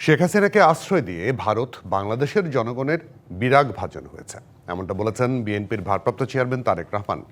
শেখ হাসিনাকে আশ্রয় দিয়ে ভারত বাংলাদেশের জনগণের বিরাগ ভাজন হয়েছে। এমনটা বলেছেন বিএনপির ভারপ্রাপ্ত চেয়ারম্যান তারেক রহমান।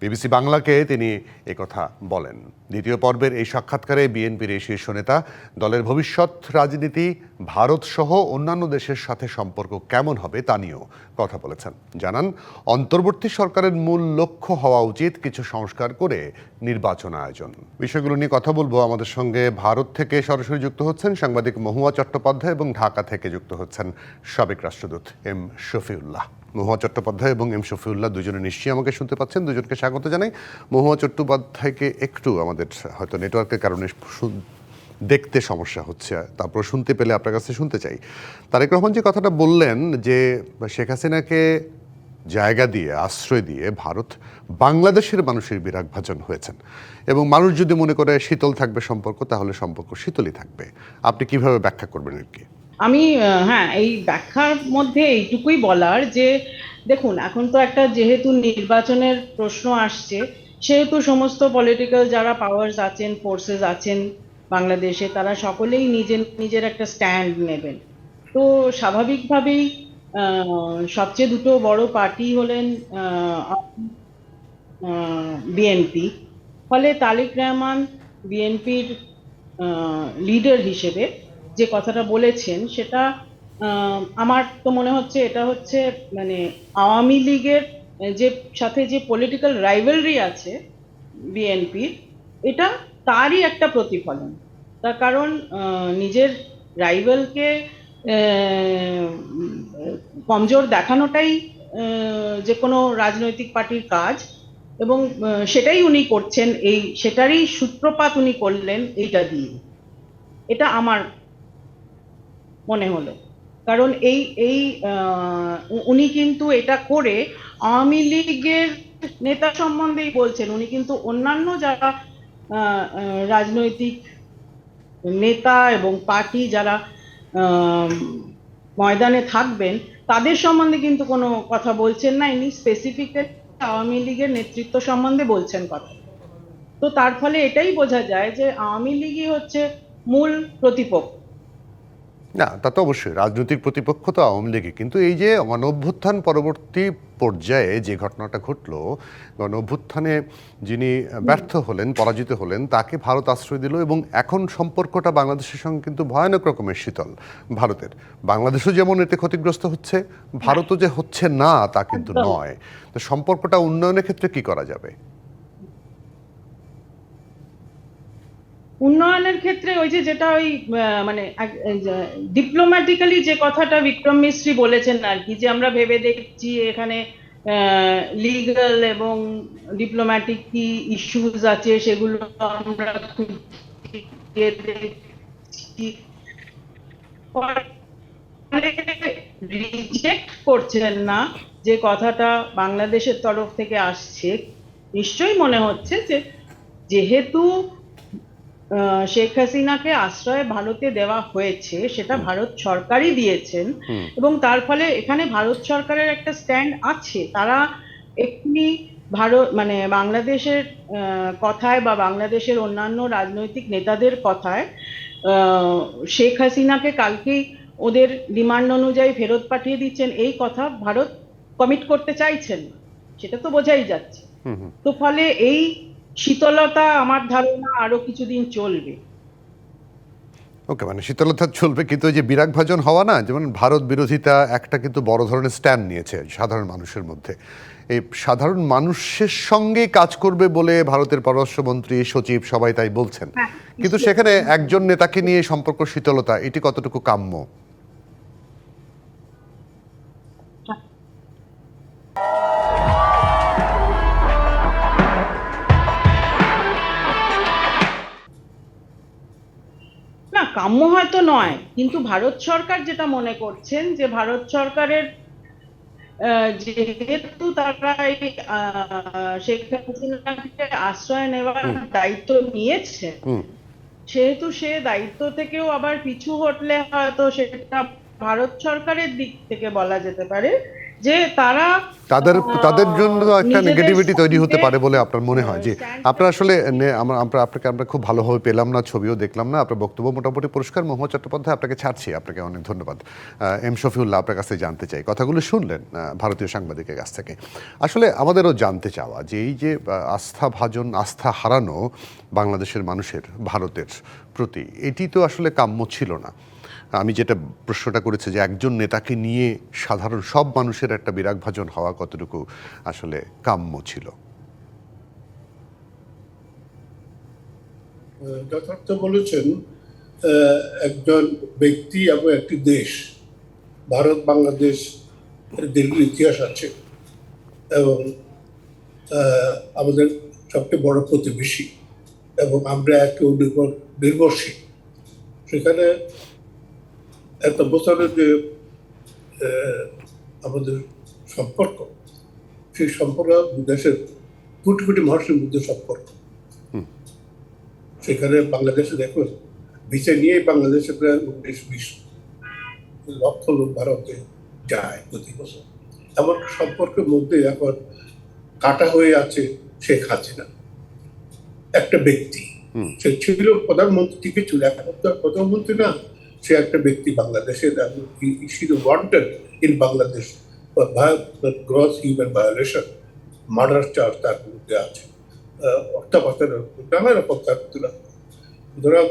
বিবিসি বাংলাকে তিনি একথা বলেন। দ্বিতীয় পর্বের এই সাক্ষাৎকারে বিএনপির এই শীর্ষ নেতা, দলের ভবিষ্যৎ রাজনীতি, ভারত সহ অন্যান্য দেশের সাথে সম্পর্ক কেমন হবে তা নিয়েও কথা বলেছেন। জানান, অন্তর্বর্তী সরকারের মূল লক্ষ্য হওয়া উচিত কিছু সংস্কার করে নির্বাচন আয়োজন। বিষয়গুলো নিয়ে কথা বলব আমাদের সঙ্গে। ভারত থেকে সরাসরি যুক্ত হচ্ছেন সাংবাদিক মহুয়া চট্টোপাধ্যায় এবং ঢাকা থেকে যুক্ত হচ্ছেন সাবেক রাষ্ট্রদূত এম শফিউল্লাহ। মহুয়া চট্টোপাধ্যায় এবং এম শফিউল্লাহ দুজনে নিশ্চয়ই আমাকে শুনতে পাচ্ছেন, দুজনকে স্বাগত জানাই। মহুয়া চট্টোপাধ্যায়কে একটু আমাদের হয়তো নেটওয়ার্কের কারণে দেখতে সমস্যা হচ্ছে, তারপর শুনতে পেলে আপনার কাছে শুনতে চাই। তারেক রহমান যে কথাটা বললেন যে শেখ হাসিনাকে জায়গা দিয়ে, আশ্রয় দিয়ে ভারত বাংলাদেশের মানুষের বিরাগ ভাজন হয়েছেন। এবং মানুষ যদি মনে করে শীতল থাকবে সম্পর্ক, তাহলে সম্পর্ক শীতলই থাকবে। আপনি কীভাবে ব্যাখ্যা করবেন আর কি? আমি হ্যাঁ এই ব্যাখ্যার মধ্যে এইটুকুই বলার যে, দেখুন, এখন তো একটা যেহেতু নির্বাচনের প্রশ্ন আসছে, সেহেতু সমস্ত পলিটিক্যাল যারা পাওয়ার্স আছেন ফোর্সেস আছেন বাংলাদেশে, তারা সকলেই নিজের নিজের একটা স্ট্যান্ড নেবেন। তো স্বাভাবিকভাবেই সবচেয়ে দুটো বড় পার্টি হলেন বিএনপি ফলে তারেক রহমান বিএনপির লিডার হিসেবে যে কথাটা বলেছেন, সেটা আমার তো মনে হচ্ছে এটা হচ্ছে মানে আওয়ামী লীগের যে, সাথে যে পলিটিক্যাল রাইভেলরি আছে বিএনপির এটা তারই একটা প্রতিফলন। তার কারণ নিজের রাইভেলকে কমজোর দেখানোটাই যে কোনো রাজনৈতিক পার্টির কাজ, এবং সেটাই উনি করছেন, এই, সেটারই সূত্রপাত উনি করলেন এইটা দিয়ে। এটা আমার মনে হলো। কারণ এই এই উনি কিন্তু এটা করে আওয়ামী লীগের নেতা সম্বন্ধেই বলছেন। উনি কিন্তু অন্যান্য যারা রাজনৈতিক নেতা এবং পার্টি যারা ময়দানে থাকবেন, তাদের সম্বন্ধে কিন্তু কোনো কথা বলছেন না। ইনি স্পেসিফিক্যালি আওয়ামী লীগের নেতৃত্ব সম্বন্ধে বলছেন কথা। তো তার ফলে এটাই বোঝা যায় যে আওয়ামী লীগই হচ্ছে মূল প্রতিপক্ষ। না তা তো অবশ্যই। রাজনৈতিক প্রতিপক্ষ তো আওয়ামী লীগই। কিন্তু এই যে গণঅভ্যুত্থান পরবর্তী পর্যায়ে যে ঘটনাটা ঘটলো গণঅভ্যুত্থানে যিনি ব্যর্থ হলেন পরাজিত হলেন তাকে ভারত আশ্রয় দিল এবং এখন সম্পর্কটা বাংলাদেশের সঙ্গে কিন্তু ভয়ানক রকমের শীতল। ভারতের। বাংলাদেশও যেমন এতে ক্ষতিগ্রস্ত হচ্ছে ভারতও যে হচ্ছে না তা কিন্তু নয়। তো সম্পর্কটা উন্নয়নের ক্ষেত্রে কি করা যাবে? উন্নয়নের ক্ষেত্রে ওই যে যেটা ওই মানে ডিপ্লোম্যাটিক্যালি যে কথাটা বিক্রম মিস্ত্রি বলেছেন আর কি, যে আমরা ভেবে দেখছি এখানে লিগ্যাল এবং ডিপ্লোম্যাটিক কি ইস্যুজ আছে সেগুলো আমরা রিজেক্ট করছেন না যে কথাটা বাংলাদেশের তরফ থেকে আসছে। নিশ্চয়ই মনে হচ্ছে যে, যেহেতু শেখ হাসিনাকে আশ্রয় ভারতে দেওয়া হয়েছে সেটা ভারত সরকারই দিয়েছেন এবং তার ফলে এখানে ভারত সরকারের একটা স্ট্যান্ড আছে। তারা এক্ষুনি ভারত মানে বাংলাদেশের কথায় বা বাংলাদেশের অন্যান্য রাজনৈতিক নেতাদের কথায় আহ, শেখ হাসিনাকে কালকেই ওদের ডিমান্ড অনুযায়ী ফেরত পাঠিয়ে দিচ্ছেন। এই কথা ভারত কমিট করতে চাইছেন না। সেটা তো বোঝাই যাচ্ছে। তো ফলে এই শীতলতা আমার ধারণা আরও কিছুদিন চলবে। ওকে মানে শীতলতা চলবে কিন্তু ওই যে বিরাগ ভাজন হওয়া না যেমন ভারত বিরোধিতা একটা কিন্তু বড় ধরনের স্ট্যান্ড নিয়েছে সাধারণ মানুষের মধ্যে। এই সাধারণ মানুষের সঙ্গে কাজ করবে বলে ভারতের পররাষ্ট্রমন্ত্রী সচিব সবাই তাই বলছেন। হ্যাঁ, কিন্তু সেখানে একজন নেতাকে নিয়ে সম্পর্ক শীতলতা এটি কতটুকু কাম্য? কাম্য হয়তো নয় কিন্তু ভারত সরকার যেটা মনে করছেন যে ভারত সরকারের যেহেতু তারা শেখ হাসিনাকে আশ্রয় নেওয়ার দায়িত্ব নিয়েছে সেহেতু সে দায়িত্ব থেকেও আবার পিছু হটলে হয়তো সেটা ভারত সরকারের দিক থেকে বলা যেতে পারে। যে তারা তাদের তাদের জন্য একটা নেগেটিভিটি তৈরি হতে পারে বলে আপনার মনে হয়? যে আপনার আসলে আমরা আমরা আপনাকে আমরা খুব ভালোভাবে পেলাম না ছবিও দেখলাম না। আপনার বক্তব্য মোটামুটি পরিষ্কার। মোহাম্মদ চট্টোপাধ্যায় আপনাকে ছাড়ছি। আপনাকে অনেক ধন্যবাদ। এম শফিউল্লাহ আপনার কাছে জানতে চাই। কথাগুলো শুনলেন ভারতীয় সাংবাদিকের কাছ থেকে। আসলে আমাদেরও জানতে চাওয়া যে এই যে আস্থা ভাজন আস্থা হারানো বাংলাদেশের মানুষের ভারতের প্রতি এটি তো আসলে কাম্য ছিল না। আমি যেটা প্রশ্নটা করেছি যে একজন নেতাকে নিয়ে সাধারণ সব মানুষের একটা বিরাগ ভাজন হওয়া কতটুকু আসলে কাম্য ছিল? যথার্থ বলেছেন একজন ব্যক্তি এবং একটি দেশ, ভারত, বাংলাদেশ দীর্ঘ ইতিহাস আছে, এবং আমাদের সবচেয়ে বড় প্রতিবেশী, এবং আমরা একে উপর নির্ভরশীল। সেখানে এত বছরের যে আমাদের সম্পর্ক সেই সম্পর্ক দেশের কোটি কোটি মানুষের মধ্যে সম্পর্ক। সেখানে বাংলাদেশে দেখুন ভিসা নিয়ে বাংলাদেশে প্রায় উনিশ বিশ লক্ষ লোক ভারতে যায় প্রতি বছর। এমন সম্পর্কের মধ্যে এখন কাটা হয়ে আছে শেখ হাসিনা। একটা ব্যক্তি। সে ছিল প্রধানমন্ত্রী থেকে ছিল এখন তো প্রধানমন্ত্রী না। সে একটা ব্যক্তি বাংলাদেশের wanted in Bangladesh gross human violation murder charge তার মধ্যে আছে। অর্থাপাতের নানা রকম তার তুলা সুতরাং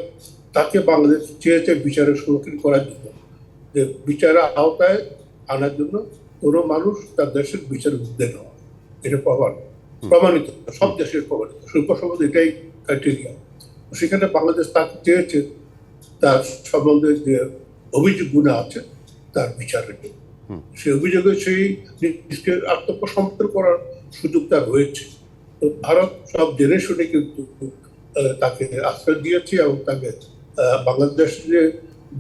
তাকে বাংলাদেশ চেয়েছে বিচারের সম্মুখীন করার জন্য। যে বিচারের আওতায় আনার জন্য কোনো মানুষ তার দেশের বিচারের উদ্যোগ নেওয়া। এটা প্রমাণ। প্রমাণিত সব দেশের প্রমাণিত। শিল্প এটাই ক্রাইটেরিয়া সেখানে বাংলাদেশ তাকে চেয়েছে তার সম্বন্ধে যে অভিযোগগুলো আছে তার বিচারের জন্য। সেই অভিযোগে সেই নিজকে আত্মপ্রসমর্পণ করার সুযোগ তার রয়েছে। তো ভারত সব জেনে শুনে কিন্তু তাকে আশ্রয় দিয়েছে এবং তাকে বাংলাদেশে যে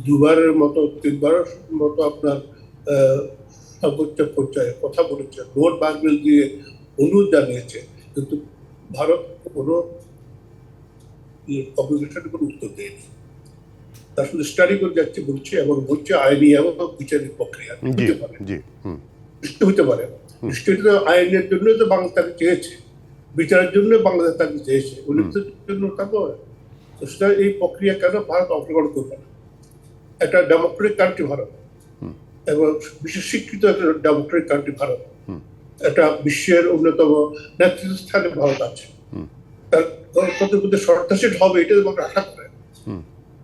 দুবারের মতো তিনবারের মতো আপনার সর্বোচ্চ পর্যায়ে কথা বলেছে নোট বাগবিল দিয়ে অনুরোধ জানিয়েছে কিন্তু ভারত কোনো কমিউনিকেশনের কোনো উত্তর দেয়নি। তার শুধু স্টাডি করে যাচ্ছে বলছে এবং বলছে আইনি এবং বিচারিক প্রক্রিয়া হতে পারে। হতে পারে। আইনের জন্য তো বাংলা তাকে চেয়েছে। বিচারের জন্য বাংলাদেশ তাকে চেয়েছে। উন্নতির জন্য তাকে তো সেটা এই প্রক্রিয়া কেন ভারত অংশগ্রহণ করবে না? একটা ডেমোক্রেটিক কান্ট্রি ভারত। এবং বিশ্ব শিক্ষিত একটা ডেমোক্রেটিক কান্ট্রি ভারত। হুম। একটা বিশ্বের অন্যতম নেতৃত্ব স্থানে ভারত আছে। তার মধ্যে শর্তাশীল হবে এটা আমরা আশা।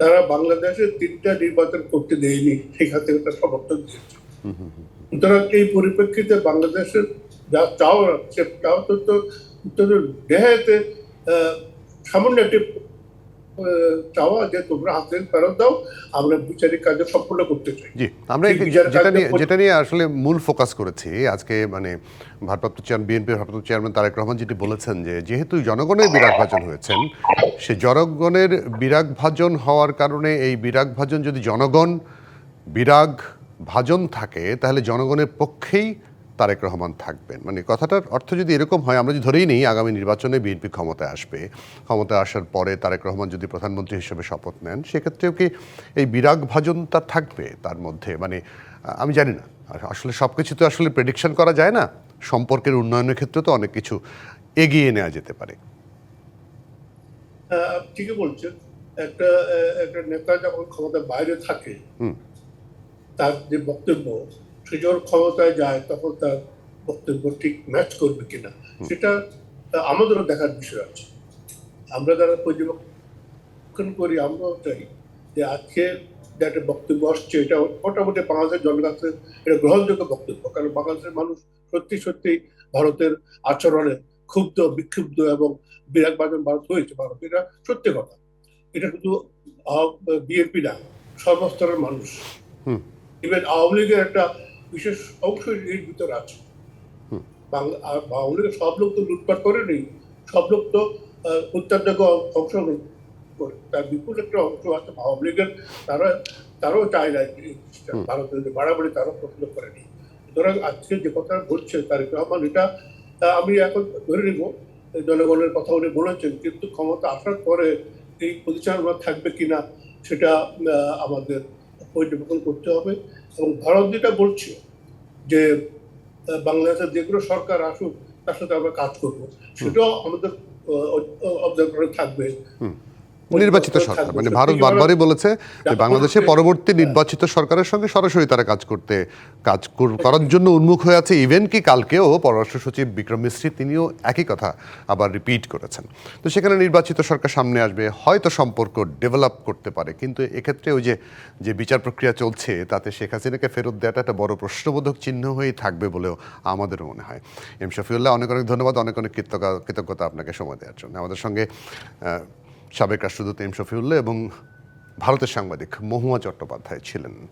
তারা বাংলাদেশে তিনটা নির্বাচন করতে দেয়নি সেখান থেকে তার সমর্থন দিয়েছে। সুতরাং এই পরিপ্রেক্ষিতে বাংলাদেশের যা চাওয়া সে চাওয়া তো তো সামান্য একটি চাওয়া যে তোমরা হাতে ফেরত দাও আমরা বিচারিক কাজ সম্পূর্ণ করতে চাই। জি আমরা যেটা নিয়ে যেটা নিয়ে আসলে মূল ফোকাস করেছি আজকে মানে ভারপ্রাপ্ত চেয়ারম্যান বিএনপির ভারপ্রাপ্ত চেয়ারম্যান তারেক রহমান যেটি বলেছেন যে যেহেতু জনগণের বিরাগ ভাজন হয়েছেন সে জনগণের বিরাগ ভাজন হওয়ার কারণে এই বিরাগ ভাজন যদি জনগণ বিরাগ ভাজন থাকে তাহলে জনগণের পক্ষেই তারেক রহমান থাকবেন। মানে কথাটার অর্থ যদি এরকম হয় আমরা যদি ধরেই নিই আগামী নির্বাচনে বিএনপি ক্ষমতায় আসবে ক্ষমতায় আসার পরে তারেক রহমান যদি প্রধানমন্ত্রী হিসেবে শপথ নেন সেক্ষেত্রেও কি এই বিরাগ ভাজনটা থাকবে তার মধ্যে? মানে আমি জানি না। আসলে সব কিছু তো আসলে প্রেডিকশন করা যায় না। সম্পর্কের উন্নয়নের ক্ষেত্রে তো অনেক কিছু এগিয়ে নেওয়া যেতে পারে। ঠিকই বলছেন। একটা একটা নেতা যখন ক্ষমতার বাইরে থাকে হুম। তার যে বক্তব্য যখন ক্ষমতায় যায় তখন তার বক্তব্য ঠিক ম্যাচ করবে কিনা সেটা আমাদেরও দেখার বিষয় আছে। আমরা যারা পর্যবেক্ষণ করি আমরাও চাই যে আজকে যে একটা বক্তব্য আসছে এটা মোটামুটি বাংলাদেশের জনগণের এটা গ্রহণযোগ্য বক্তব্য। কারণ বাংলাদেশের মানুষ সত্যি সত্যি ভারতের আচরণে ক্ষুব্ধ বিক্ষুব্ধ এবং বিরাট বাজন ভারত হয়েছে। ভারত এটা সত্যি কথা। এটা শুধু বিএনপি না সর্বস্তরের মানুষ। ইভেন আওয়ামী লীগের একটা বিশেষ অংশ এর ভিতরে আছে। বাংলা সব লোক তো লুটপাট করেনি সব লোক তো অত্যাধিক অংশগ্রহণ করে তার বিপুল একটা অংশ আছে আওয়ামী লীগের তারা তারাও চায় না। ভারতের বাড়াবাড়ি তারাও পছন্দ করেনি সুতরাং আজকে যে কথা বলছে তারেক রহমান এটা আমি এখন ধরে নিব এই জনগণের কথা উনি বলেছেন কিন্তু ক্ষমতা আসার পরে এই পরিচালনা থাকবে কিনা সেটা আহ, আমাদের পর্যবেক্ষণ করতে হবে। এবং ভারত যেটা বলছে যে বাংলাদেশের যেগুলো সরকার আসুক তার সাথে আমরা কাজ করব। সেটাও আমাদের অবজারভারে থাকবে। নির্বাচিত সরকার। মানে ভারত বারবারই বলেছে যে বাংলাদেশে পরবর্তী নির্বাচিত সরকারের সঙ্গে সরাসরি তারা কাজ করতে কাজ কর- করার জন্য উন্মুখ হয়ে আছে। ইভেন কি কালকেও পররাষ্ট্র সচিব বিক্রম মিশ্রি তিনিও একই কথা আবার রিপিট করেছেন। তো সেখানে নির্বাচিত সরকার সামনে আসবে। হয়তো সম্পর্ক ডেভেলপ করতে পারে। কিন্তু এক্ষেত্রে ওই যে যে বিচার প্রক্রিয়া চলছে তাতে শেখ হাসিনাকে ফেরত দেওয়াটা একটা বড় প্রশ্নবোধক চিহ্ন হয়েই থাকবে বলেও আমাদেরও মনে হয়। এম শফিউল্লাহ অনেক অনেক ধন্যবাদ। অনেক অনেক কৃতজ্ঞ- কৃতজ্ঞতা আপনাকে সময় দেওয়ার জন্য। আমাদের সঙ্গে সাবেক রাষ্ট্রদূত এম শফিউল্লাহ এবং ভারতের সাংবাদিক মহুয়া চট্টোপাধ্যায় ছিলেন।